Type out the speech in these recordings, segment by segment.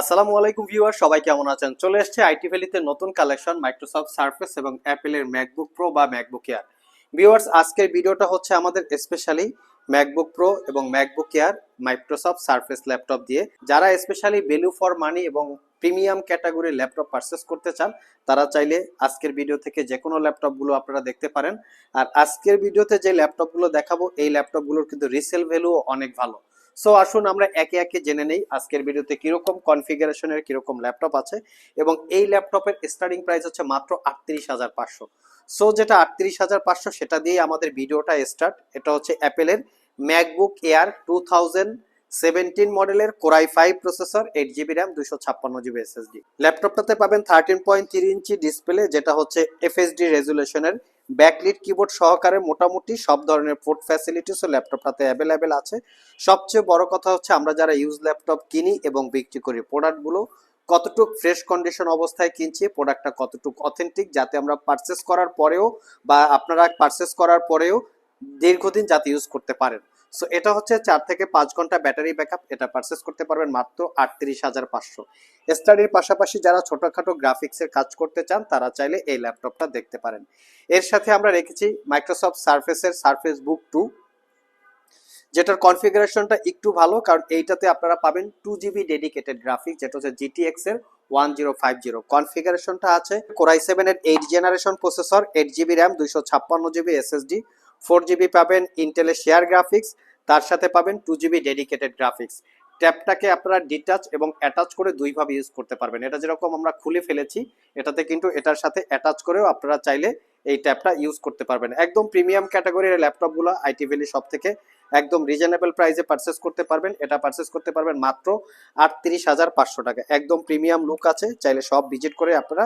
আসসালামু আলাইকুম ভিউয়ার সবাই কেমন আছেন? চলে এসেছে আইটি ভ্যালিতে নতুন কালেকশন মাইক্রোসফট সার্ফেস এবং অ্যাপেলের ম্যাকবুক প্রো বা ম্যাকবুক এয়ার ভিউয়ার্স, আজকের ভিডিওটা হচ্ছে আমাদের স্পেশালি ম্যাকবুক প্রো এবং MacBook Air Microsoft Surface laptop দিয়ে। যারা স্পেশালি ভ্যালু ফর মানি এবং প্রিমিয়াম ক্যাটাগরির ল্যাপটপ পারচেস করতে চান, তারা চাইলে আজকের ভিডিও থেকে যে কোনো ল্যাপটপগুলো আপনারা দেখতে পারেন। আর আজকের ভিডিওতে যে ল্যাপটপগুলো দেখাবো, এই ল্যাপটপগুলোর কিন্তু রিসেল ভ্যালুও অনেক ভালো। সো আসুন আমরা একে একে জেনে নেই আজকের ভিডিওতে কীরকম কনফিগারেশনের কীরকম ল্যাপটপ আছে এবং এই ল্যাপটপের স্টার্টিং প্রাইস হচ্ছে মাত্র আটত্রিশ হাজার পাঁচশো। সো যেটা আটত্রিশ হাজার পাঁচশো সেটা দিয়ে আমাদের ভিডিওটা স্টার্ট এটা হচ্ছে অ্যাপেলের MacBook Air two thousand seventeen মডেলের core i five processor eight GB RAM দুশো ছাপ্পান্ন জিবি এসএসডি ল্যাপটপটাতে পাবেন thirteen point three inch display যেটা হচ্ছে এফএসডি রেজুলেশনের ব্যাকলিট, কিবোর্ড সহকারে মোটামুটি সব ধরনের পোর্ট ফ্যাসিলিটিসও ল্যাপটপটাতে অ্যাভেলেবেল আছে। সবচেয়ে বড় কথা হচ্ছে আমরা যারা ইউজ ল্যাপটপ কিনি এবং বিক্রি করি প্রোডাক্টগুলো কতটুক ফ্রেশ কন্ডিশন অবস্থায় কিনছি প্রোডাক্টটা কতটুক অথেন্টিক যাতে আমরা পারচেস করার পরেও বা আপনারা পারচেস করার পরেও দীর্ঘদিন যাতে ইউজ করতে পারেন। সো এটা হচ্ছে চার থেকে পাঁচ ঘণ্টা ব্যাটারি ব্যাকআপ এটা পারচেস করতে পারবেন মাত্র আটত্রিশ হাজার পাঁচশো। স্টাডির পাশাপাশি যারা ছোটখাটো গ্রাফিক্সের কাজ করতে চান, তারা চাইলে এই ল্যাপটপটা দেখতে পারেন। এর সাথে আমরা রেখেছি মাইক্রোসফট সার্ফেসের সার্ফেস বুক টু যেটার কনফিগারেশনটা একটু ভালো, কারণ এইটাতে আপনারা পাবেন টু জিবি ডেডিকেটেড গ্রাফিক যেটা হচ্ছে জিটিএক্স এর ওয়ান জিরো ফাইভ জিরো কনফিগারেশনটা আছে কোরাই সেভেন এর eight generation processor eight GB RAM দুইশো ছাপ্পান্ন জিবি এসএসডি ফোর জিবি পাবেন ইন্টেলের শেয়ার গ্রাফিক্স তার সাথে পাবেন টু জিবি ডেডিকেটেড গ্রাফিক্স ট্যাপটাকে আপনারা ডিটাচ এবং অ্যাটাচ করে দুইভাবে ইউজ করতে পারবেন। এটা যেরকম আমরা খুলে ফেলেছি, এটাতে কিন্তু এটার সাথে অ্যাটাচ করেও আপনারা চাইলে এই ট্যাবটা ইউজ করতে পারবেন। একদম প্রিমিয়াম ক্যাটাগরির ল্যাপটপগুলো আইটি ভ্যালি সব থেকে একদম রিজনেবল প্রাইসে পারচেস করতে পারবেন। এটা পারচেস করতে পারবেন মাত্র আটত্রিশ হাজার পাঁচশো টাকা। একদম প্রিমিয়াম লুক আছে, চাইলে সব ভিজিট করে আপনারা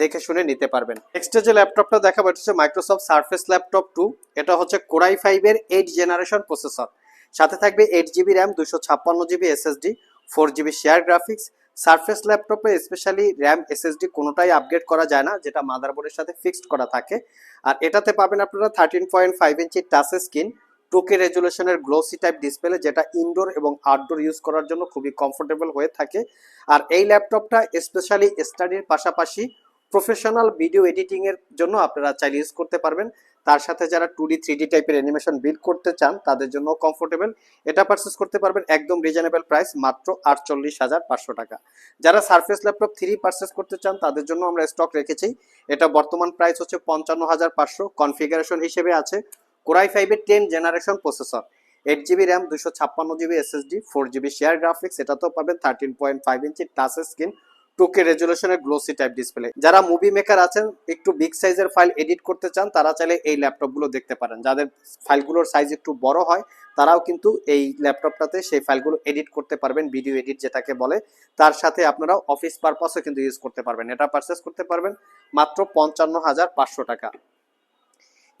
দেখে শুনে নিতে পারবেন। নেক্সট যে ল্যাপটপটা দেখাবো, এটা হচ্ছে মাইক্রোসফট সার্ফেস ল্যাপটপ টু এটা হচ্ছে কোরাই ফাইভের এইট জেনারেশন প্রসেসর সাথে থাকবে এইট জিবি র্যাম দুশো ছাপ্পান্ন GB SSD four GB share graphics Surface ল্যাপটপে স্পেশালি র্যাম এসএসডি কোনোটাই আপগ্রেড করা যায় না, যেটা মাদারবোর্ডের সাথে ফিক্সড করা থাকে। আর এটাতে পাবেন আপনারা thirteen point five inch touch screen two K রেজুলেশনের glossy type display যেটা ইনডোর এবং আউটডোর ইউজ করার জন্য খুবই কমফোর্টেবল হয়ে থাকে। আর এই ল্যাপটপটা স্পেশালি স্টাডির পাশাপাশি প্রফেশনাল ভিডিও এডিটিং এর জন্য আপনারা চাইলে ইউজ করতে পারবেন। তার সাথে যারা টু ডি থ্রি ডি টাইপের অ্যানিমেশন বিল্ড করতে চান, তাদের জন্য কমফোর্টেবল এটা পারচেস করতে পারবেন একদম রিজনেবল প্রাইস মাত্র আটচল্লিশ হাজার পাঁচশো টাকা। যারা সার্ফেস ল্যাপটপ থ্রি পারচেস করতে চান, তাদের জন্য আমরা স্টক রেখেছি। এটা বর্তমান প্রাইস হচ্ছে পঞ্চান্ন হাজার পাঁচশো। কনফিগারেশন হিসেবে আছে। কোরাই ফাইভের ten generation processor eight GB RAM দুশো ছাপ্পান্ন GB SSD four GB share graphics এটাতেও পাবেন thirteen point five inch touch screen two K রেজুলেশনের glossy type display যারা মুভি মেকার আছেন, একটু বিগ সাইজের ফাইল এডিট করতে চান, তারা চাইলে এই ল্যাপটপগুলো দেখতে পারেন। যাদের ফাইলগুলোর সাইজ একটু বড় হয়, তারাও কিন্তু এই ল্যাপটপটাতে সেই ফাইলগুলো এডিট করতে পারবেন ভিডিও এডিট যেটাকে বলে। তার সাথে আপনারা অফিস পারপাসও কিন্তু ইউজ করতে পারবেন। এটা পারচেস করতে পারবেন মাত্র পঞ্চান্ন হাজার পাঁচশো টাকা।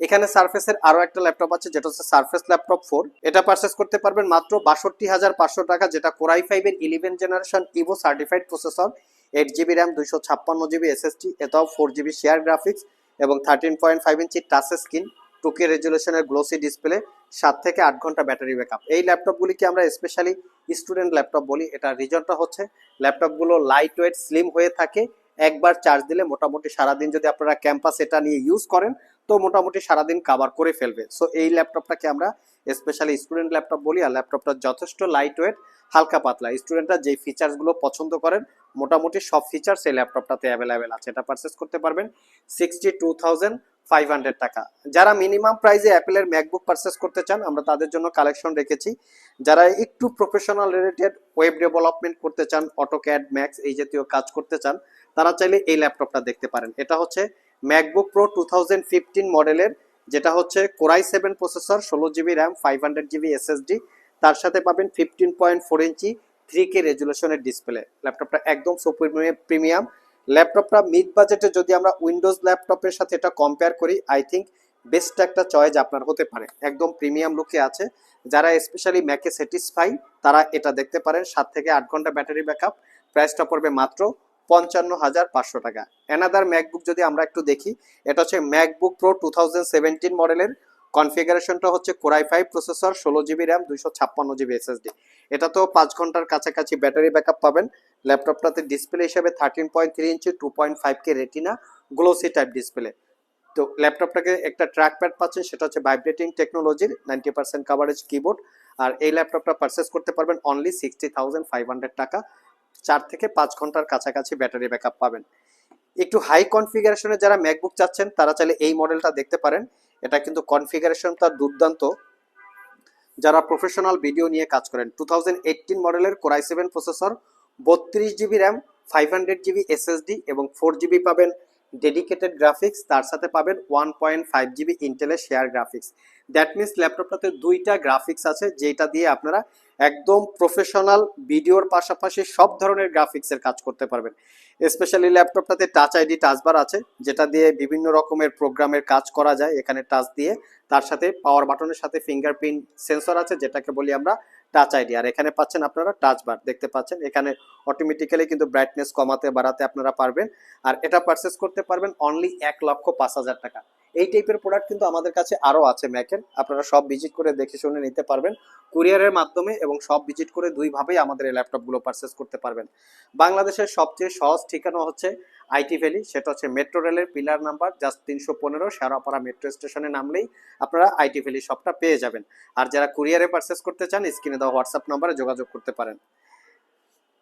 এখানে সার্ফেসের আরও একটা ল্যাপটপ আছে, যেটা হচ্ছে সার্ফেস ল্যাপটপ ফোর। এটা পারচেস করতে পারবেন মাত্র বাষট্টি হাজার পাঁচশো টাকা, যেটা কোরাই ফাইভের eleven generation Evo certified processor eight GB RAM দুইশো ছাপ্পান্ন জিবি এসএসটি এটাও ফোর জিবি শেয়ার গ্রাফিক্স এবং thirteen point five inch touch screen two K রেজুলেশনের glossy display সাত থেকে আট ঘণ্টা ব্যাটারি ব্যাকআপ এই ল্যাপটপগুলিকে আমরা স্পেশালি স্টুডেন্ট ল্যাপটপ বলি? এটা রিজনটা হচ্ছে ল্যাপটপগুলো লাইট ওয়েট স্লিম হয়ে থাকে, একবার চার্জ দিলে মোটামুটি সারাদিন যদি আপনারা ক্যাম্পাস এটা নিয়ে ইউজ করেন তো মোটামুটি সারাদিন কাভার করে ফেলবে। সো এই ল্যাপটপটাকে আমরা স্পেশালি স্টুডেন্ট ল্যাপটপ বলি, আর ল্যাপটপটা যথেষ্ট লাইট ওয়েট হালকা পাতলা। স্টুডেন্টরা যেই ফিচার্সগুলো পছন্দ করেন, মোটামুটি সব ফিচার্স এই ল্যাপটপটাতে অ্যাভেলেবেল আছে। এটা পারচেস করতে পারবেন sixty two thousand five hundred টাকা। যারা মিনিমাম প্রাইসে অ্যাপেলের ম্যাকবুক পারচেস করতে চান, আমরা তাদের জন্য কালেকশন রেখেছি। যারা একটু প্রফেশনাল রিলেটেড ওয়েব ডেভেলপমেন্ট করতে চান অটোক্যাড ম্যাক্স এই জাতীয় কাজ করতে চান, তারা চাইলে এই ল্যাপটপটা দেখতে পারেন। এটা হচ্ছে MacBook Pro two thousand fifteen মডেলের যেটা হচ্ছে কোরাই সেভেন প্রসেসর ষোলো GB RAM five hundred GB SSD তার সাথে পাবেন fifteen point four inch three K রেজুলেশনের display ল্যাপটপটা একদম সুপার প্রিমিয়াম ল্যাপটপটা মিড বাজেটে যদি আমরা উইন্ডোজ ল্যাপটপের সাথে এটা কম্পেয়ার করি আই থিঙ্ক বেস্ট একটা চয়েস আপনার হতে পারে। একদম প্রিমিয়াম লুকে আছে। যারা স্পেশালি ম্যাকে স্যাটিসফাই তারা এটা দেখতে পারেন। সাত থেকে আট ঘণ্টা ব্যাটারি ব্যাকআপ প্রাইসটা পড়বে মাত্র পঞ্চান্ন হাজার পাঁচশো টাকা। অ্যানাদার ম্যাকবুক যদি আমরা একটু দেখি, এটা হচ্ছে ম্যাকবুক প্রো টু মডেলের কনফিগারেশনটা হচ্ছে কোরাই ফাইভ প্রসেসর ষোলো জিবি র্যাম দুইশো ছাপ্পান্ন জিবি এসএসডি এটা তো পাঁচ ঘণ্টার কাছাকাছি ব্যাটারি ব্যাকআপ পাবেন। ল্যাপটপটাতে ডিসপ্লে হিসেবে thirteen point three inch two point five K retina glossy type display তো ল্যাপটপটাকে একটা ট্র্যাক প্যাড পাচ্ছেন, সেটা হচ্ছে ভাইব্রেটিং টেকনোলজির নাইনটি পার্সেন্ট কাভারেজ কিবোর্ড আর এই ল্যাপটপটা পারচেস করতে পারবেন only sixty thousand five hundred টাকা। চার থেকে পাঁচ ঘণ্টার কাছাকাছি ব্যাটারি ব্যাকআপ পাবেন। একটু হাই কনফিগারেশনে যারা ম্যাকবুক চাচ্ছেন, তারা চাইলে এই মডেলটা দেখতে পারেন। এটা কিন্তু কনফিগারেশনটা দুর্দান্ত। যারা প্রফেশনাল ভিডিও নিয়ে কাজ করেন টু মডেলের কোরাই সেভেন প্রসেসর বত্রিশ GB RAM five hundred GB SSD এবং ফোর জিবি পাবেন ডেডিকেটেড গ্রাফিক্স তার সাথে পাবেন ওয়ান পয়েন্ট ফাইভ জিবি ইন্টেলের শেয়ার গ্রাফিক্স দ্যাট মিনস ল্যাপটপটাতে দুইটা গ্রাফিক্স আছে যেটা দিয়ে আপনারা একদম প্রফেশনাল ভিডিওর পাশাপাশি সব ধরনের গ্রাফিক্সের কাজ করতে পারবেন। স্পেশালি ল্যাপটপটাতে টাচ আইডি টাচবার আছে, যেটা দিয়ে বিভিন্ন রকমের প্রোগ্রামের কাজ করা যায়। এখানে টাচ দিয়ে তার সাথে পাওয়ার বাটনের সাথে ফিঙ্গারপ্রিন্ট সেন্সর আছে, যেটাকে বলি আমরা টাচ আইডি আর এখানে পাচ্ছেন আপনারা টাচ বার দেখতে পাচ্ছেন? এখানে অটোমেটিক্যালি কিন্তু ব্রাইটনেস কমাতে, বাড়াতে আপনারা পারবেন। আর এটা পারচেস করতে পারবেন অনলি এক লক্ষ পাঁচ হাজার টাকা। এই টাইপের প্রোডাক্ট কিন্তু আমাদের কাছে আরও আছে ম্যাকের আপনারা সব ভিজিট করে দেখে শুনে নিতে পারবেন কুরিয়ারের মাধ্যমে এবং সব ভিজিট করে দুইভাবেই আমাদের এই ল্যাপটপগুলো পারচেস করতে পারবেন। বাংলাদেশের সবচেয়ে সহজ ঠিকানা হচ্ছে আইটি ভ্যালি সেটা হচ্ছে মেট্রো রেলের পিলার নাম্বার জাস্ট তিনশো পনেরো শেরাপাড়া মেট্রো স্টেশনে নামলেই আপনারা আইটি ভ্যালি শপটা পেয়ে যাবেন। আর যারা কুরিয়ারে পারচেস করতে চান স্ক্রিনে দেওয়া হোয়াটসঅ্যাপ নাম্বারে যোগাযোগ করতে পারেন।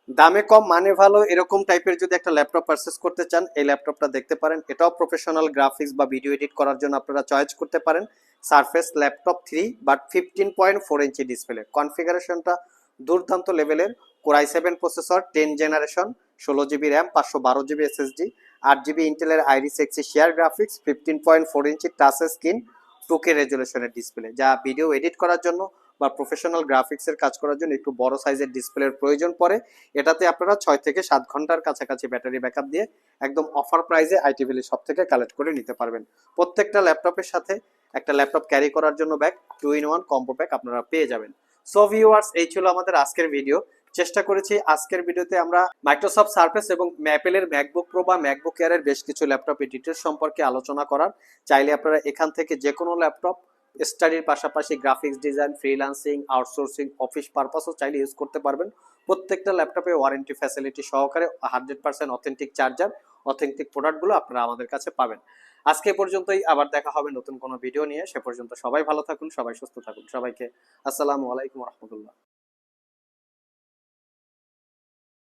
দামে কম মানে ভালো, এরকম টাইপের যদি একটা ল্যাপটপ পারচেস করতে চান, এই ল্যাপটপটা দেখতে পারেন। এটাও প্রফেশনাল গ্রাফিক্স বা ভিডিও এডিট করার জন্য আপনারা চয়েস করতে পারেন। Surface laptop three but fifteen point four inch display কনফিগারেশনটা দুর্দান্ত লেভেলের core i seven processor ten generation ষোলো জিবি র্যাম পাঁচশো বারো জিবি এসএসডি আট জিবি ইন্টেলের Iris Xe share graphics fifteen point four inch touch screen two K রেজুলেশনের display যা video edit করার জন্য বা প্রফেশনাল গ্রাফিক্সের কাজ করার জন্য একটু বড় সাইজের ডিসপ্লের প্রয়োজন পড়ে। এটাতে আপনারা ছয় থেকে সাত ঘণ্টার কাছাকাছি ব্যাটারি ব্যাকআপ দিয়ে একদম অফার প্রাইসে আইটি ভ্যালি সব থেকে কালেক্ট করে নিতে পারবেন। প্রত্যেকটা ল্যাপটপের সাথে একটা ল্যাপটপ ক্যারি করার জন্য bag two in one combo pack আপনারা পেয়ে যাবেন। সো ভিউয়ার্স এই ছিল আমাদের আজকের ভিডিও চেষ্টা করেছি আজকের ভিডিওতে আমরা মাইক্রোসফট সার্ফেস এবং ম্যাপেলের ম্যাকবুক প্রো বা ম্যাকবুক এয়ারের বেশ কিছু ল্যাপটপের ডিটেলস সম্পর্কে আলোচনা করার। চাইলে আপনারা এখান থেকে যে কোনো ল্যাপটপ স্টাডির পাশাপাশি graphics design freelancing outsourcing office পারপাসও চাইলে ইউজ করতে পারবেন। প্রত্যেকটা ল্যাপটপে ওয়ারেন্টি ফ্যাসিলিটি সহকারে hundred percent authentic charger authentic প্রোডাক্টগুলো আপনারা আমাদের কাছে পাবেন। আজকে পর্যন্তই, আবার দেখা হবে নতুন কোনো ভিডিও নিয়ে। সে পর্যন্ত সবাই ভালো থাকুন, সবাই সুস্থ থাকুন। সবাইকে আসসালামু আলাইকুম রহমতুল্লাহ।